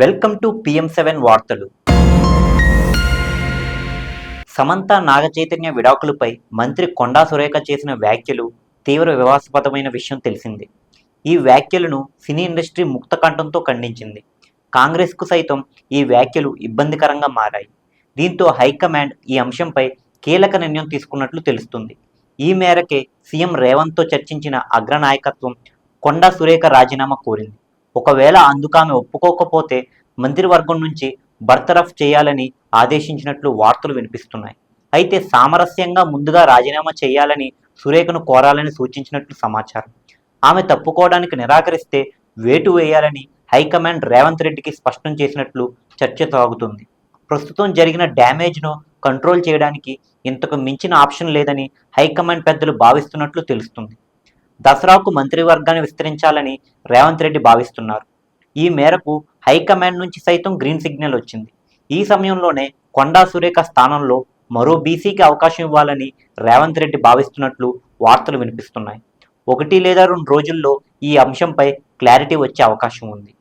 Welcome to PM seven వార్తలు. సమంత నాగ చైతన్య విడాకులపై మంత్రి కొండా సురేఖ చేసిన వ్యాఖ్యలు తీవ్ర వివాదాస్పదమైన విషయం తెలిసిందే. ఈ వ్యాఖ్యలను సినీ ఇండస్ట్రీ ముక్తకంఠంతో ఖండించింది. కాంగ్రెస్కు సైతం ఈ వ్యాఖ్యలు ఇబ్బందికరంగా మారాయి. దీంతో హైకమాండ్ ఈ అంశంపై కీలక నిర్ణయం తీసుకున్నట్లు తెలుస్తుంది. ఈ మేరకే సీఎం రేవంత్తో చర్చించిన అగ్రనాయకత్వం కొండా సురేఖ రాజీనామా కోరింది. ఒకవేళ అందుకు ఆమె ఒప్పుకోకపోతే మంత్రివర్గం నుంచి బర్తరఫ్ చేయాలని ఆదేశించినట్లు వార్తలు వినిపిస్తున్నాయి. అయితే సామరస్యంగా ముందుగా రాజీనామా చేయాలని సురేఖను కోరాలని సూచించినట్లు సమాచారం. ఆమె తప్పుకోవడానికి నిరాకరిస్తే వేటు వేయాలని హైకమాండ్ రేవంత్ రెడ్డికి స్పష్టం చేసినట్లు చర్చ సాగుతుంది. ప్రస్తుతం జరిగిన డ్యామేజ్ను కంట్రోల్ చేయడానికి ఇంతకు మించిన ఆప్షన్ లేదని హైకమాండ్ పెద్దలు భావిస్తున్నట్లు తెలుస్తుంది. దసరాకు మంత్రివర్గాన్ని విస్తరించాలని రేవంత్ రెడ్డి భావిస్తున్నారు. ఈ మేరకు హైకమాండ్ నుంచి సైతం గ్రీన్ సిగ్నల్ వచ్చింది. ఈ సమయంలోనే కొండా సురేఖ స్థానంలో మరో బీసీకి అవకాశం ఇవ్వాలని రేవంత్ రెడ్డి భావిస్తున్నట్లు వార్తలు వినిపిస్తున్నాయి. ఒకటి లేదా రెండు రోజుల్లో ఈ అంశంపై క్లారిటీ వచ్చే అవకాశం ఉంది.